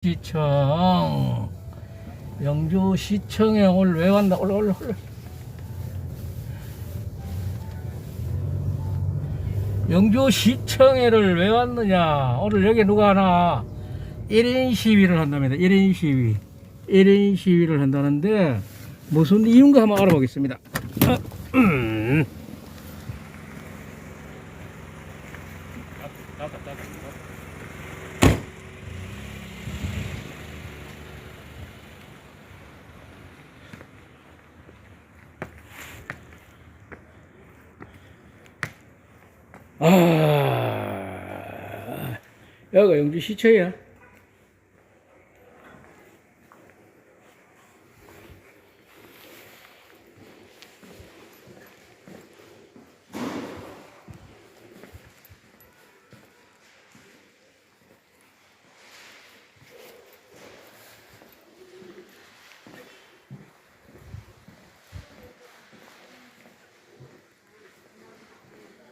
시청. 영주 시청에 오늘 왜 왔나? 올라 올라 올라. 영주 시청에를 왜 왔느냐? 오늘 여기 누가 하나? 1인 시위를 한답니다. 1인 시위. 1인 시위를 한다는데 무슨 이유인가 한번 알아보겠습니다 아, 여기가 영주 시청이야.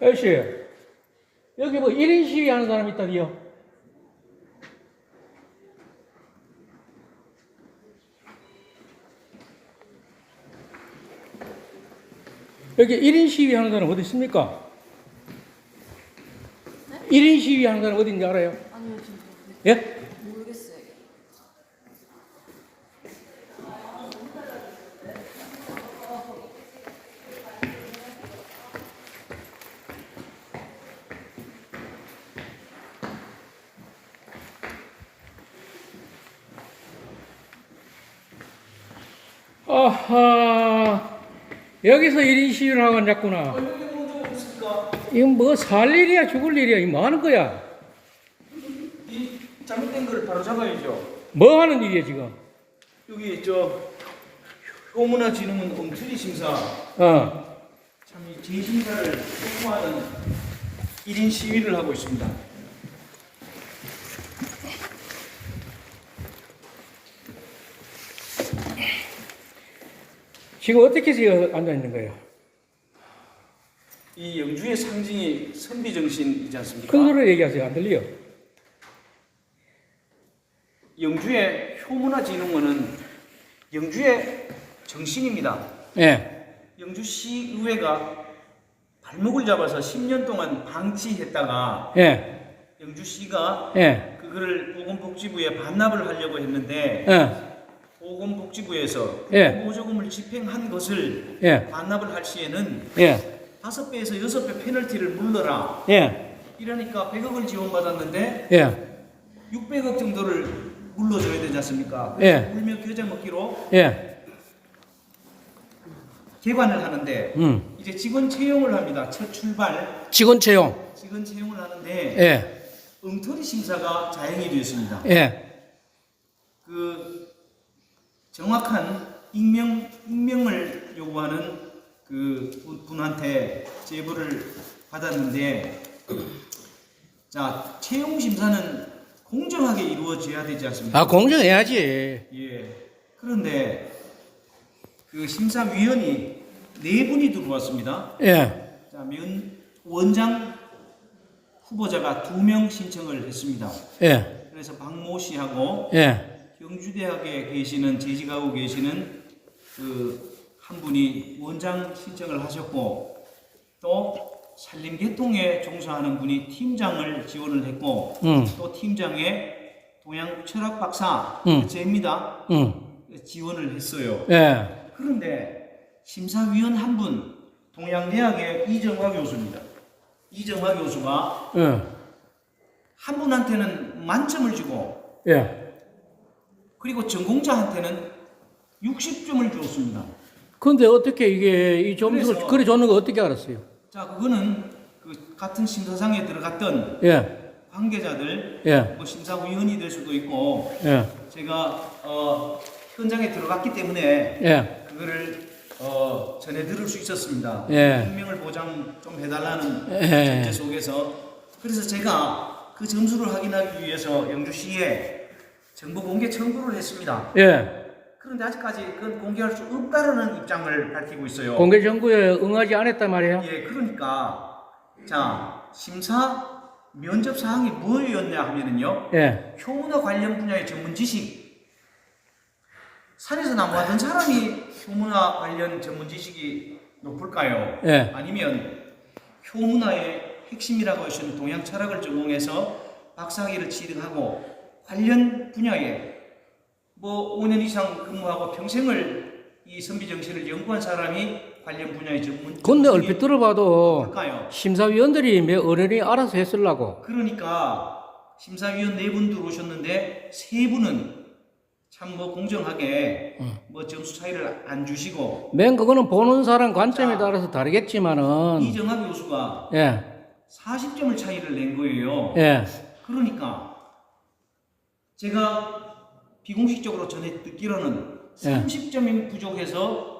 아저씨, 여기 뭐 1인 시위 하는 사람 있다디요? 여기 1인 시위 하는 사람 어디 있습니까? 1인 시위 하는 사람 어딘지 알아요? 아니요, 진짜 예? 모르겠어요. 아하, 여기서 1인 시위를 하고 앉았구나. 이건 뭐 살 일이야, 죽을 일이야, 이거 뭐 하는 거야? 이 잘못된 걸 바로 잡아야죠. 뭐 하는 일이야, 지금? 여기 저 효문화진흥원 엉터리 심사 어. 참 이 재심사를 촉구하는 1인 시위를 하고 있습니다. 지금 어떻게 지금 앉아 있는 거예요? 이 영주의 상징이 선비 정신이지 않습니까? 큰 소리로 얘기하세요. 안 들려요? 영주의 효문화진흥원은 영주의 정신입니다. 예. 영주시의회가 발목을 잡아서 10년 동안 방치했다가 예. 영주시가 예. 그거를 보건복지부에 반납을 하려고 했는데 예. 보건복지부에서 예. 보조금을 집행한 것을 예. 반납을 할 시에는 예. 다섯 배에서 여섯 배 페널티를 물러라. 예. 이러니까 100억을 지원받았는데 예. 600억 정도를 물러줘야 되지 않습니까? 예. 울며 겨자 먹기로 예. 개관을 하는데 음. 이제 직원 채용을 합니다. 첫 출발 직원 채용. 직원 채용을 하는데 예. 엉터리 심사가 자행이 되었습니다. 예. 그 정확한 익명 익명을 요구하는 그 분- 분한테 제보를 받았는데 자 채용 심사는 공정하게 이루어져야 되지 않습니까? 아, 공정해야지. 예. 그런데 그 심사위원이 네 분이 들어왔습니다. 예. 자, 면 원장 후보자가 두 명 신청을 했습니다. 예. 그래서 박모 씨하고 예. 경주대학에 계시는 재직하고 계시는 그 한 분이 원장 신청을 하셨고 또 산림계통에 종사하는 분이 팀장을 지원을 했고 음. 또 팀장에 동양 철학 박사 음. 제입니다 음. 지원을 했어요. 예. 그런데 심사위원 한 분 동양대학의 이정화 교수입니다. 이정화 교수가 예. 한 분한테는 만점을 주고 예. 그리고 전공자한테는 60점을 주었습니다. 근데 어떻게 이게 이 점수를 그래서- 그래 줬는 거 어떻게 알았어요? 자, 그거는 그 같은 심사상에 들어갔던 예. 관계자들, 예. 뭐 심사위원이 될 수도 있고, 예. 제가 어, 현장에 들어갔기 때문에 예. 그거를 어, 전해 들을 수 있었습니다. 예. 생명을 보장 좀 해달라는 예. 전제 속에서 그래서 제가 그 점수를 확인하기 위해서 영주시에 정보 공개 청구를 했습니다. 예. 그런데 아직까지 그건 공개할 수 없다는 입장을 밝히고 있어요. 공개 정부에 응하지 않았단 말이에요. 예, 그러니까 자 심사 면접 사항이 뭐였냐 하면은요. 예. 효문화 관련 분야의 전문 지식. 산에서 나무하던 사람이 효문화 관련 전문 지식이 높을까요? 예. 아니면 효문화의 핵심이라고 하시는 동양 철학을 전공해서 박사학위를 취득하고 관련 분야에 뭐 5년 이상 근무하고 평생을 이 선비 정신을 연구한 사람이 관련 분야의 전문 근데 얼핏 들어봐도 높을까요? 심사위원들이 몇 어른이 알아서 했으려고. 그러니까 심사위원 네 분 들어오셨는데 세 분은 참 뭐 공정하게 뭐 점수 차이를 안 주시고 맨 그거는 보는 사람 관점에 자. 따라서 다르겠지만은 이정학 교수가 예. 40점을 차이를 낸 거예요. 예. 그러니까 제가 비공식적으로 전해 듣기로는 예. 30점이 부족해서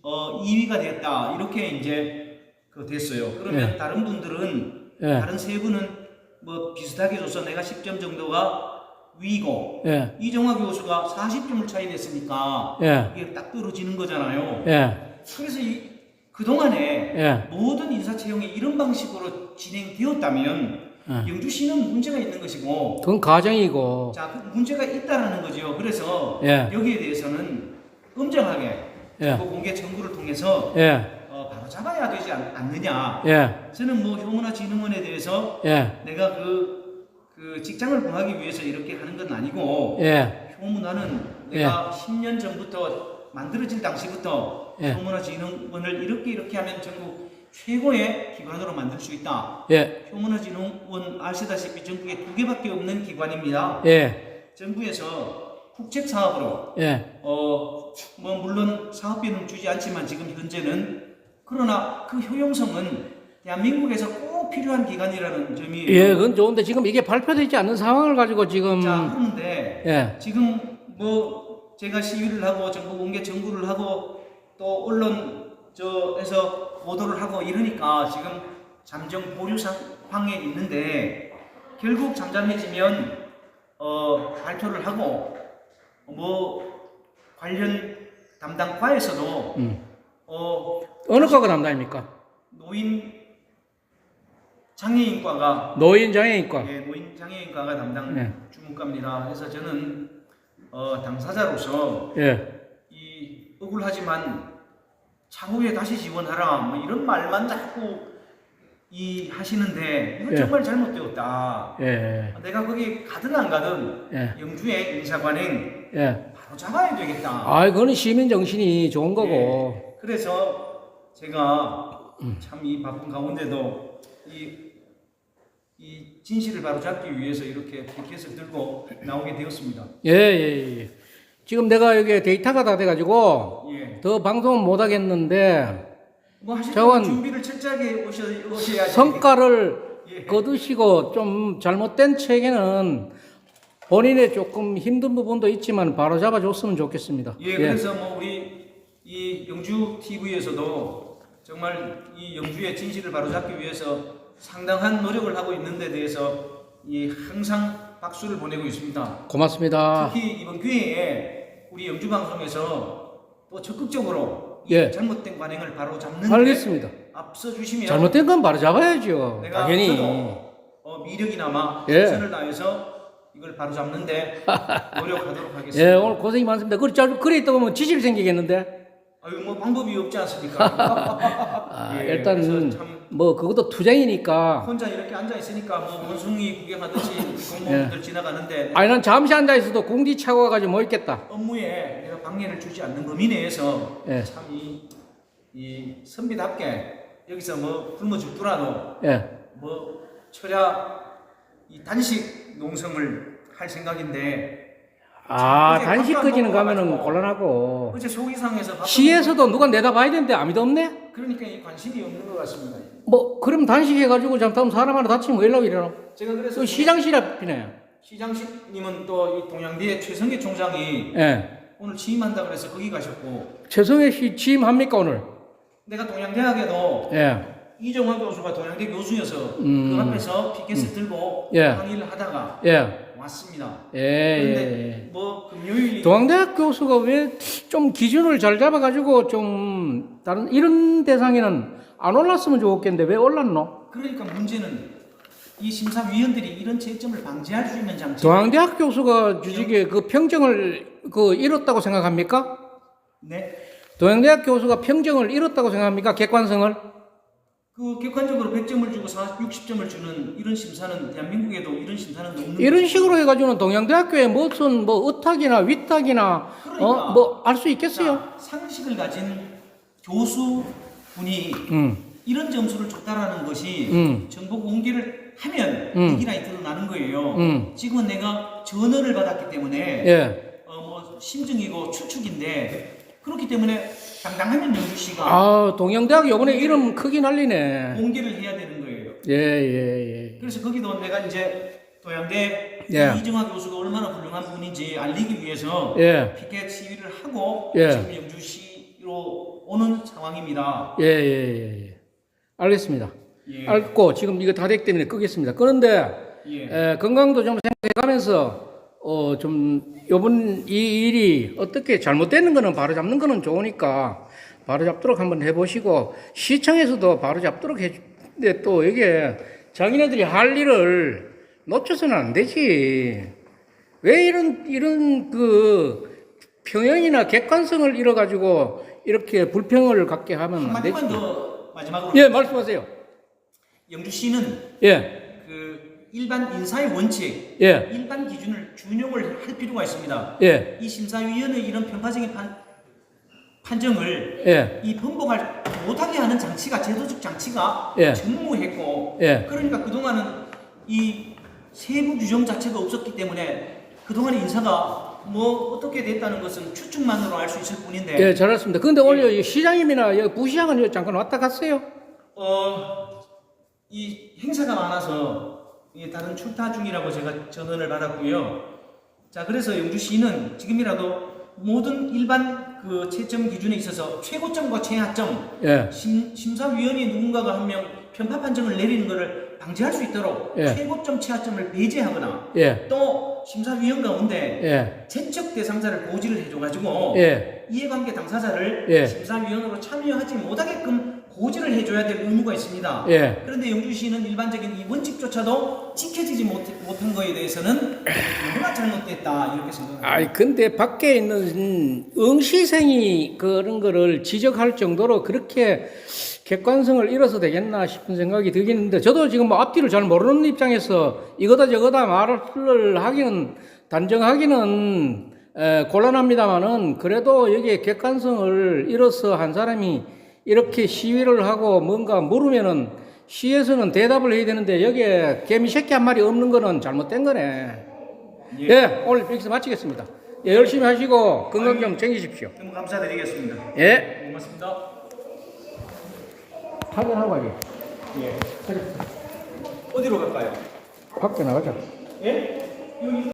어 2위가 됐다 이렇게 이제 그 됐어요. 그러면 예. 다른 분들은 예. 다른 세 분은 뭐 비슷하게 줘서 내가 10점 정도가 위고 예. 이정화 교수가 40점을 차이 냈으니까 예. 이게 딱 떨어지는 거잖아요. 예. 그래서 이 그동안에 예. 모든 인사 채용이 이런 방식으로 진행되었다면 예. 영주시는 문제가 있는 것이고 그건 가정이고. 자 그 문제가 있다라는 거죠. 그래서 예. 여기에 대해서는 엄정하게 예. 정보 공개 청구를 통해서 예. 어, 바로 잡아야 되지 않, 않느냐. 예. 저는 뭐 효문화진흥원에 대해서 예. 내가 그, 그 직장을 구하기 위해서 이렇게 하는 건 아니고 예. 효문화는 내가 10년 전부터 만들어질 당시부터 예. 효문화진흥원을 이렇게 이렇게 하면 전국 최고의 기관으로 만들 수 있다. 예. 효문화진흥원 아시다시피 전국에 두 개밖에 없는 기관입니다. 예. 정부에서 국책 사업으로 예. 어 뭐 물론 사업비는 주지 않지만 지금 현재는 그러나 그 효용성은 대한민국에서 꼭 필요한 기관이라는 점이 예, 그건 좋은데 지금 이게 발표되지 않는 상황을 가지고 지금 자 그런데 예. 지금 뭐 제가 시위를 하고 정보 공개 청구를 하고 또 언론 저에서 보도를 하고 이러니까 지금 잠정 보류 상황에 있는데 결국 잠잠해지면 어 발표를 하고 뭐 관련 담당 과에서도 음. 어 어느 과가 담당입니까? 노인 장애인과가 노인 장애인과. 예, 노인 장애인과가 담당 네. 주무과입니다. 그래서 저는 어, 당사자로서 예. 이 억울하지만 차후에 다시 지원하라 뭐 이런 말만 자꾸 이 하시는데 이건 예. 정말 잘못되었다. 예. 내가 거기 가든 안 가든 예. 영주의 인사관행 예. 바로 잡아야 되겠다. 아, 그거는 시민 정신이 좋은 거고. 예. 그래서 제가 음. 참이 바쁜 가운데도 이, 이 진실을 바로 잡기 위해서 이렇게 피켓을 들고 나오게 되었습니다. 예, 예, 예. 지금 내가 여기 데이터가 다 돼가지고 예. 더 방송은 못 하겠는데 뭐 하실 저건 건 준비를 철저하게 오셔, 오셔야지. 성과를 예. 거두시고 좀 잘못된 책에는 본인의 조금 힘든 부분도 있지만 바로 잡아줬으면 좋겠습니다. 예, 그래서 뭐 우리 이 영주 TV에서도 정말 이 영주의 진실을 바로잡기 위해서 상당한 노력을 하고 있는 데 대해서 이 항상 박수를 보내고 있습니다. 고맙습니다. 특히 이번 기회에 우리 영주 방송에서 또 적극적으로 이 예. 잘못된 관행을 바로 잡는 데 알겠습니다. 앞서 주시면 잘못된 건 바로 잡아야죠. 내가 당연히. 어, 미력이나마 예. 최선을 다해서 이걸 바로 잡는데 노력하도록 하겠습니다. 예, 오늘 고생이 많습니다. 그래, 잘, 그래 있다 보면 지질 생기겠는데? 아유 뭐 방법이 없지 않습니까? 아, 예, 일단, 그래서 참 뭐, 그것도 투쟁이니까. 혼자 이렇게 앉아 있으니까 뭐 원숭이 구경하듯이 공무원들 지나가는데 아니, 난 잠시 앉아 있어도 궁디 차고 가가지고 뭐 있겠다. 업무에 내가 방해를 주지 않는 범위 내에서 예. 참이 이 선비답게 여기서 뭐 굶어 죽더라도 예. 뭐 철야 이 단식 농성을 할 생각인데 아, 단식 안 끄지는 먹고 가면은. 곤란하고. 어제 밥도 시에서도 누가 내다봐야 되는데 아무도 없네? 그러니까 이 관심이 없는 것 같습니다. 뭐, 그럼 단식해가지고 잠깐 사람 하나 다치면 왜 이러고 이러나? 제가 그래서 또 시장실 앞이네. 시장님은 또 이 동양대 최성희 총장이 예. 오늘 취임한다 그래서 거기 가셨고 최성애 씨 취임합니까, 오늘? 내가 동양대학에도 예. 이정환 교수가 동양대 교수여서 음. 그 앞에서 피켓을 들고 예. 강의를 하다가 예. 왔습니다. 예. 예. 그런데 뭐 금요일 동양대학 교수가 왜 좀 기준을 잘 잡아가지고 좀 다른 이런 대상에는 안 올랐으면 좋겠는데 왜 올랐노? 그러니까 문제는 이 심사위원들이 이런 채점을 방지할 수 있는 장치. 동양대학 교수가 주직에 그 평정을 그 잃었다고 생각합니까? 네. 동양대학 교수가 평정을 잃었다고 생각합니까? 객관성을? 그 객관적으로 100점을 주고 40, 60점을 주는 이런 심사는 대한민국에도 이런 심사는 없는 이런 식으로 해가지고는 동양대학교에 무슨 뭐 의탁이나 위탁이나 그러니까. 어 뭐 알 수 있겠어요? 자, 상식을 가진 교수분이 음, 이런 점수를 줬다라는 것이 음. 정보 공개를 하면 음. 얘기라이 드러나는 거예요. 음. 지금은 내가 전화를 받았기 때문에 예. 어, 뭐 심증이고 추측인데 그렇기 때문에 당당하면 영주 씨가 아 동양대학 요번에 이름 크게 날리네. 공개를 해야 되는 거예요. 예, 예, 예. 그래서 거기도 내가 이제 도양대 예. 이정화 교수가 얼마나 훌륭한 분인지 알리기 위해서 예. 피켓 시위를 하고 예. 지금 영주시로 오는 상황입니다. 예, 예, 예, 예. 알겠습니다. 예. 알고 지금 이거 다됐기 때문에 끄겠습니다. 그런데 예. 에, 건강도 좀 생각해가면서 어, 좀 요번 이 일이 어떻게 잘못되는 거는 바로 잡는 거는 좋으니까 바로 잡도록 한번 해보시고 시청에서도 바로 잡도록 해주는데 또 이게 자기네들이 할 일을 놓쳐서는 안 되지. 왜 이런 이런 그 평형이나 객관성을 잃어가지고 이렇게 불평을 갖게 하면 안 되지. 마지막으로 예, 말씀하세요. 영주시는 예, 그 일반 인사의 원칙, 예, 일반 기준을 준용을 할 필요가 있습니다. 예, 이 심사위원의 이런 편파적인 판, 판정을 예, 이 번복할 못하게 하는 장치가 제도적 장치가 예. 전무했고 예. 그러니까 그동안은 이 세부 규정 자체가 없었기 때문에 그동안의 인사가 뭐 어떻게 됐다는 것은 추측만으로 알 수 있을 뿐인데 예, 잘했습니다. 근데 오늘 이 시장님이나 부시장은 잠깐 왔다 갔어요? 어, 이 행사가 많아서 이 다른 출타 중이라고 제가 전언을 받았고요. 자, 그래서 영주시는 지금이라도 모든 일반 그 채점 기준에 있어서 최고점과 최하점 예, 심, 심사위원이 누군가가 한 명 편파 판정을 내리는 것을 방지할 수 있도록 예. 최고점, 최하점을 배제하거나 예, 또 심사위원 가운데 예, 제적 대상자를 고지를 해줘가지고 예, 이해관계 당사자를 예. 심사위원으로 참여하지 못하게끔 고지를 해줘야 될 의무가 있습니다. 예. 그런데 영주시는 일반적인 이 원칙조차도 지켜지지 못, 못한 거에 대해서는 누가 잘못됐다 이렇게 생각합니다. 아이, 근데 밖에 있는 응시생이 그런 거를 지적할 정도로 그렇게 객관성을 잃어서 되겠나 싶은 생각이 들겠는데, 저도 지금 뭐 앞뒤를 잘 모르는 입장에서 이거다 저거다 말을 하기는, 단정하기는 에, 곤란합니다만은 그래도 여기에 객관성을 잃어서 한 사람이 이렇게 시위를 하고 뭔가 물으면은 시에서는 대답을 해야 되는데 여기에 개미 새끼 한 마리 없는 거는 잘못된 거네. 예, 오늘 여기서 마치겠습니다. 예, 열심히 하시고 건강 좀 챙기십시오. 너무 감사드리겠습니다. 예, 고맙습니다. 확인하고 가게. 예. 어디로 갈까요? 밖에 나가자. 예? 여기